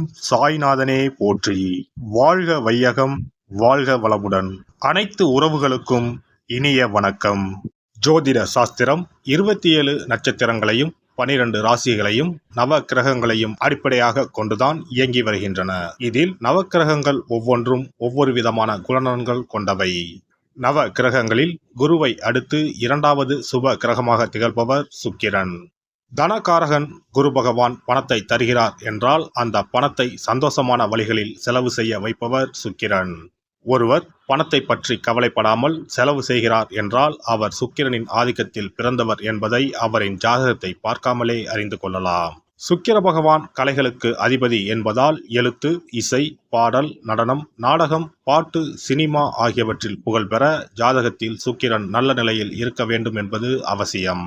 ஓம் சாய்நாதனே போற்றி. வாழ்க வையகம் வாழ்க வளமுடன். அனைத்து உறவுகளுக்கும் இனிய வணக்கம். ஜோதிட சாஸ்திரம் இருபத்தி ஏழு நட்சத்திரங்களையும் பனிரெண்டு ராசிகளையும் நவ கிரகங்களையும் அடிப்படையாக கொண்டுதான் இயங்கி வருகின்றன. இதில் நவக்கிரகங்கள் ஒவ்வொன்றும் ஒவ்வொரு விதமான குணநலன்கள் கொண்டவை. நவ கிரகங்களில் குருவை அடுத்து இரண்டாவது சுப கிரகமாக திகழ்பவர் சுக்கிரன். தனகாரகன் குரு பகவான் பணத்தை தருகிறார் என்றால் அந்த பணத்தை சந்தோஷமான வழிகளில் செலவு செய்ய வைப்பவர் சுக்கிரன். ஒருவர் பணத்தை பற்றி கவலைப்படாமல் செலவு செய்கிறார் என்றால் அவர் சுக்கிரனின் ஆதிக்கத்தில் பிறந்தவர் என்பதை அவரின் ஜாதகத்தை பார்க்காமலே அறிந்து கொள்ளலாம். சுக்கிர பகவான் கலைகளுக்கு அதிபதி என்பதால் எழுத்து இசை பாடல் நடனம் நாடகம் பாட்டு சினிமா ஆகியவற்றில் புகழ்பெற ஜாதகத்தில் சுக்கிரன் நல்ல நிலையில் இருக்க வேண்டும் என்பது அவசியம்.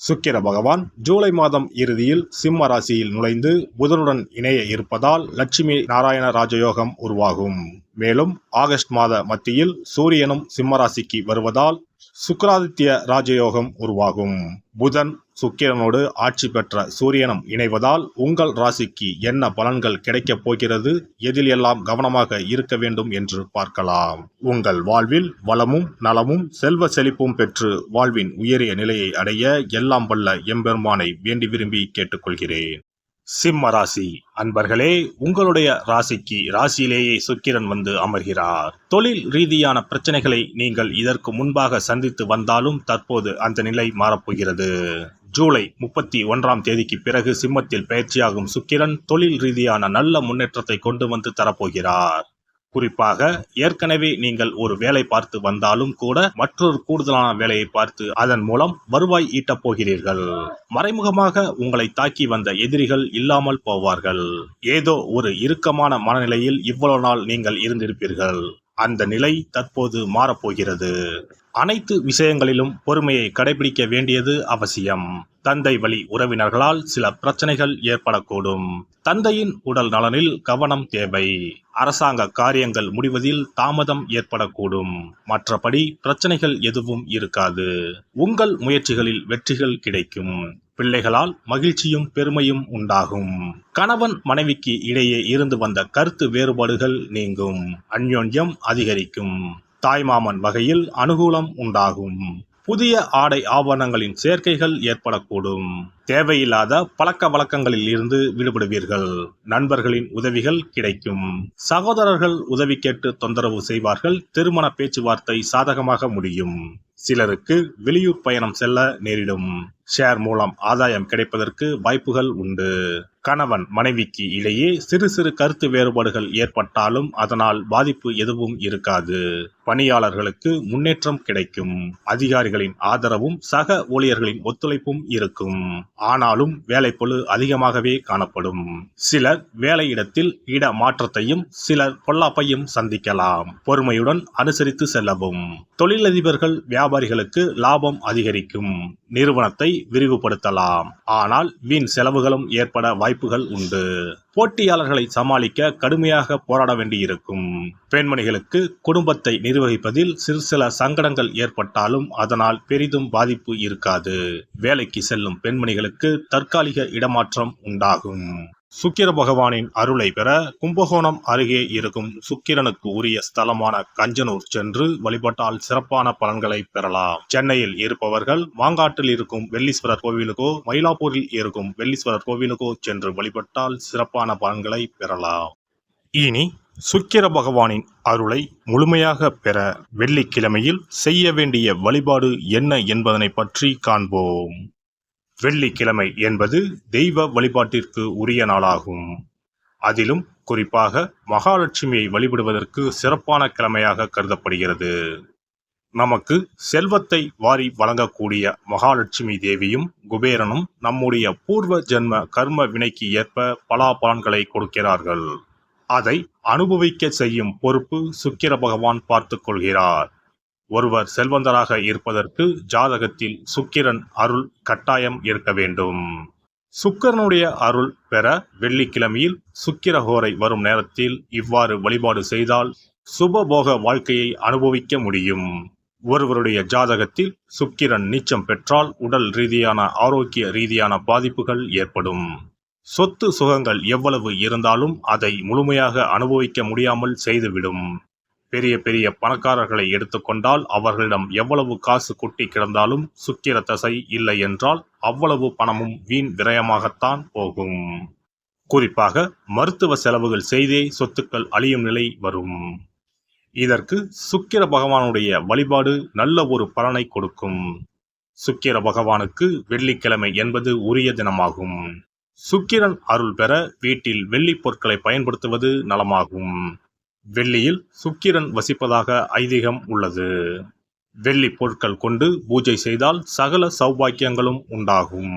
சுக்கிர பகவான் ஜூலை மாதம் இறுதியில் சிம்ம ராசியில் நுழைந்து புதனுடன் இணைய இருப்பதால் லட்சுமி நாராயண ராஜயோகம் உருவாகும். மேலும் ஆகஸ்ட் மாத மத்தியில் சூரியனும் சிம்ம ராசிக்கு வருவதால் சுக்கராதித்ய ராஜயோகம் உருவாகும். புதன் சுக்கிரனோடு ஆட்சி பெற்ற சூரியனும் இணைவதால் உங்கள் ராசிக்கு என்ன பலன்கள் கிடைக்கப் போகிறது? எதில் எல்லாம் கவனமாக இருக்க வேண்டும் என்று பார்க்கலாம். உங்கள் வாழ்வில் வளமும் நலமும் செல்வ செழிப்பும் பெற்று வாழ்வின் உயரிய நிலையை அடைய எல்லாம் வல்ல எம்பெருமானை வேண்டி விரும்பி கேட்டுக்கொள்கிறேன். சிம்ம ராசி அன்பர்களே உங்களுடைய ராசிக்கு ராசியிலேயே சுக்கிரன் வந்து அமர்கிறார். தொழில் ரீதியான பிரச்சனைகளை நீங்கள் இதற்கு முன்பாக சந்தித்து வந்தாலும் தற்போது அந்த நிலை மாறப்போகிறது. ஜூலை முப்பத்தி ஒன்றாம் தேதிக்கு பிறகு சிம்மத்தில் பயிற்சியாகும் சுக்கிரன் தொழில் ரீதியான நல்ல முன்னேற்றத்தை கொண்டு வந்து தரப்போகிறார். குறிப்பாக ஏற்கனவே நீங்கள் ஒரு வேலை பார்த்து வந்தாலும் கூட மற்றொரு கூடுதலான வேலையை பார்த்து அதன் மூலம் வருவாய் ஈட்டப் போகிறீர்கள். மறைமுகமாக உங்களை தாக்கி வந்த எதிரிகள் இல்லாமல் போவார்கள். ஏதோ ஒரு இறுக்கமான மனநிலையில் இவ்வளவு நாள் நீங்கள் இருந்திருப்பீர்கள். அந்த நிலை தற்போது மாறப்போகிறது. அனைத்து விஷயங்களிலும் பொறுமையை கடைபிடிக்க வேண்டியது அவசியம். தந்தை வழி உறவினர்களால் சில பிரச்சனைகள் ஏற்படக்கூடும். தந்தையின் உடல் நலனில் கவனம் தேவை. அரசாங்க காரியங்கள் முடிவதில் தாமதம் ஏற்படக்கூடும். மற்றபடி பிரச்சனைகள் எதுவும் இருக்காது. உங்கள் முயற்சிகளில் வெற்றிகள் கிடைக்கும். பிள்ளைகளால் மகிழ்ச்சியும் பெருமையும் உண்டாகும். கணவன் மனைவிக்கு இடையே இருந்து வந்த கருத்து வேறுபாடுகள் நீங்கும். அந்யோன்யம் அதிகரிக்கும். தாய்மாமன் வகையில் அனுகூலம் உண்டாகும். புதிய ஆடை ஆபரணங்களின் சேர்க்கைகள் ஏற்படக்கூடும். தேவையில்லாத பழக்க வழக்கங்களில் இருந்து விடுபடுவீர்கள். நண்பர்களின் உதவிகள் கிடைக்கும். சகோதரர்கள் உதவி கேட்டு தொந்தரவு செய்வார்கள். திருமண பேச்சுவார்த்தை சாதகமாக முடியும். சிலருக்கு வெளியூர் பயணம் செல்ல நேரிடும். ஷேர் மூலம் ஆதாயம் கிடைப்பதற்கு வாய்ப்புகள் உண்டு. கணவன் மனைவிக்கு இடையே சிறு சிறு கருத்து வேறுபாடுகள் ஏற்பட்டாலும் அதனால் பாதிப்பு எதுவும் இருக்காது. பணியாளர்களுக்கு முன்னேற்றம் கிடைக்கும். அதிகாரிகளின் ஆதரவும் சக ஊழியர்களின் ஒத்துழைப்பும் இருக்கும். ஆனாலும் வேலைப்பொழு அதிகமாகவே காணப்படும். சிலர் வேலையிடத்தில் இட மாற்றத்தையும் சிலர் பொல்லாப்பையும் சந்திக்கலாம். பொறுமையுடன் அனுசரித்து செல்லவும். தொழிலதிபர்கள் வியாபாரிகளுக்கு லாபம் அதிகரிக்கும். நிறுவனத்தை விரிவுபடுத்தலாம். ஆனால் வீண் செலவுகளும் ஏற்பட வாய்ப்புகள் உண்டு. போட்டியாளர்களை சமாளிக்க கடுமையாக போராட வேண்டியிருக்கும். பெண்மணிகளுக்கு குடும்பத்தை நிர்வகிப்பதில் சிறு சில சங்கடங்கள் ஏற்பட்டாலும் அதனால் பெரிதும் பாதிப்பு இருக்காது. வேலைக்கு செல்லும் பெண்மணிகளுக்கு தற்காலிக இடமாற்றம் உண்டாகும். சுக்கிர பகவானின் அருளை பெற கும்பகோணம் அருகே இருக்கும் சுக்கிரனுக்கு உரிய ஸ்தலமான கஞ்சனூர் சென்று வழிபட்டால் சிறப்பான பலன்களை பெறலாம். சென்னையில் இருப்பவர்கள் மாங்காட்டில் இருக்கும் வெள்ளீஸ்வரர் கோவிலுக்கோ மயிலாப்பூரில் இருக்கும் வெள்ளீஸ்வரர் கோவிலுக்கோ சென்று வழிபட்டால் சிறப்பான பலன்களை பெறலாம். இனி சுக்கிர பகவானின் அருளை முழுமையாக பெற வெள்ளிக்கிழமையில் செய்ய வேண்டிய வழிபாடு என்ன என்பதனை பற்றி காண்போம். வெள்ளிக்கிழமை என்பது தெய்வ வழிபாட்டிற்கு உரிய நாளாகும். அதிலும் குறிப்பாக மகாலட்சுமியை வழிபடுவதற்கு சிறப்பான கிழமையாக கருதப்படுகிறது. நமக்கு செல்வத்தை வாரி வழங்கக்கூடிய மகாலட்சுமி தேவியும் குபேரனும் நம்முடைய பூர்வ ஜென்ம கர்ம வினைக்கு ஏற்ப பலாபலன்களை கொடுக்கிறார்கள். அதை அனுபவிக்க செய்யும் பொறுப்பு சுக்கிர பகவான் பார்த்து கொள்கிறார். ஒருவர் செல்வந்தராக இருப்பதற்கு ஜாதகத்தில் சுக்கிரன் அருள் கட்டாயம் இருக்க வேண்டும். சுக்கிரனுடைய அருள் பெற வெள்ளிக்கிழமையில் சுக்கிரஹோரை வரும் நேரத்தில் இவ்வாறு வழிபாடு செய்தால் சுபபோக வாழ்க்கையை அனுபவிக்க முடியும். ஒருவருடைய ஜாதகத்தில் சுக்கிரன் நீச்சம் பெற்றால் உடல் ரீதியான ஆரோக்கிய ரீதியான பாதிப்புகள் ஏற்படும். சொத்து சுகங்கள் எவ்வளவு இருந்தாலும் அதை முழுமையாக அனுபவிக்க முடியாமல் செய்துவிடும். பெரிய பெரிய பணக்காரர்களை எடுத்துக்கொண்டால் அவர்களிடம் எவ்வளவு காசு கொட்டி கிடந்தாலும் சுக்கிர தசை இல்லை என்றால் அவ்வளவு பணமும் வீண் விரயமாகத்தான் போகும். குறிப்பாக மருத்துவ செலவுகள் செய்தே சொத்துக்கள் அழியும் நிலை வரும். இதற்கு சுக்கிர பகவானுடைய வழிபாடு நல்ல ஒரு பலனை கொடுக்கும். சுக்கிர பகவானுக்கு வெள்ளிக்கிழமை என்பது உரிய தினமாகும். சுக்கிரன் அருள் பெற வீட்டில் வெள்ளி பொருட்களை பயன்படுத்துவது நலமாகும். வெள்ளியில் சுக்கிரன் வசிப்பதாக ஐதீகம் உள்ளது. வெள்ளி பொருட்கள் கொண்டு பூஜை செய்தால் சகல சௌபாக்கியங்களும் உண்டாகும்.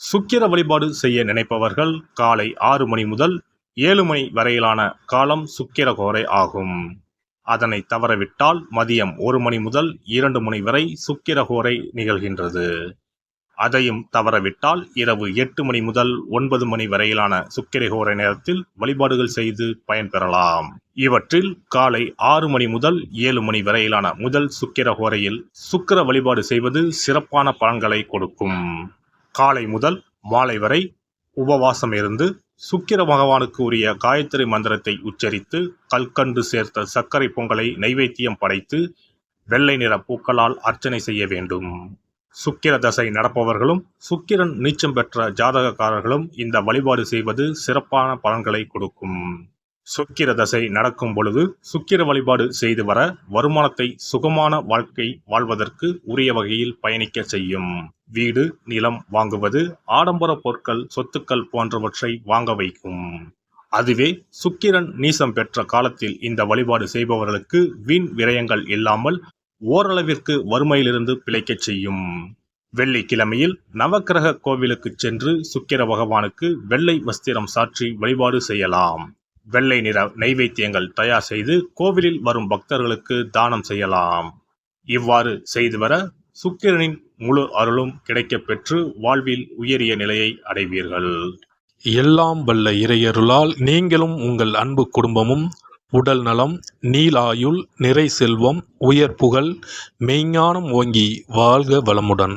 சுக்கிர வழிபாடு செய்ய நினைப்பவர்கள் காலை ஆறு மணி முதல் ஏழு மணி வரையிலான காலம் சுக்கிரகோரை ஆகும். அதனை தவறவிட்டால் மதியம் ஒரு மணி முதல் இரண்டு மணி வரை சுக்கிரகோரை நிகழ்கின்றது. அதையும் தவறவிட்டால் இரவு எட்டு மணி முதல் ஒன்பது மணி வரையிலான சுக்கிரகோரை நேரத்தில் வழிபாடுகள் செய்து பயன்பெறலாம். இவற்றில் காலை ஆறு மணி முதல் ஏழு மணி வரையிலான முதல் சுக்கிர ஹோரையில் சுக்கிர வழிபாடு செய்வது சிறப்பான பலன்களை கொடுக்கும். காலை முதல் மாலை வரை உபவாசம் இருந்து சுக்கிர பகவானுக்கு உரிய காயத்ரி மந்திரத்தை உச்சரித்து கல்கண்டு சேர்த்த சர்க்கரை பொங்கலை நைவேத்தியம் படைத்து வெள்ளை நிற பூக்களால் அர்ச்சனை செய்ய வேண்டும். சுக்கிர தசை நடப்பவர்களும் சுக்கிரன் நீச்சம் பெற்ற ஜாதகக்காரர்களும் இந்த வழிபாடு செய்வது சிறப்பான பலன்களை கொடுக்கும். சுக்கிர தசை நடக்கும் பொழுது சுக்கிர வழிபாடு செய்து வர வருமானத்தை சுகமான வாழ்க்கை வாழ்வதற்கு உரிய வகையில் பயணிக்க செய்யும். வீடு நிலம் வாங்குவது ஆடம்பர பொருட்கள் சொத்துக்கள் போன்றவற்றை வாங்க வைக்கும். அதுவே சுக்கிரன் நீசம் பெற்ற காலத்தில் இந்த வழிபாடு செய்பவர்களுக்கு வீண் விரயங்கள் இல்லாமல் ஓரளவிற்கு வறுமையிலிருந்து பிழைக்கச் செய்யும். வெள்ளிக்கிழமையில் நவக்கிரக கோவிலுக்கு சென்று சுக்கிர பகவானுக்கு வெள்ளை வஸ்திரம் சாற்றி வழிபாடு செய்யலாம். வெள்ளை நிற நைவேத்தியங்கள் தயார் செய்து கோவிலில் வரும் பக்தர்களுக்கு தானம் செய்யலாம். இவ்வாறு செய்து வர சுக்கிரனின் முழு அருளும் கிடைக்கப் பெற்று வாழ்வில் உயரிய நிலையை அடைவீர்கள். எல்லாம் வல்ல இறையருளால் நீங்களும் உங்கள் அன்பு குடும்பமும் உடல் நலம் நீலாயுள் நிறை செல்வம் உயர் புகழ் மெய்ஞானம் ஓங்கி வாழ்க வளமுடன்.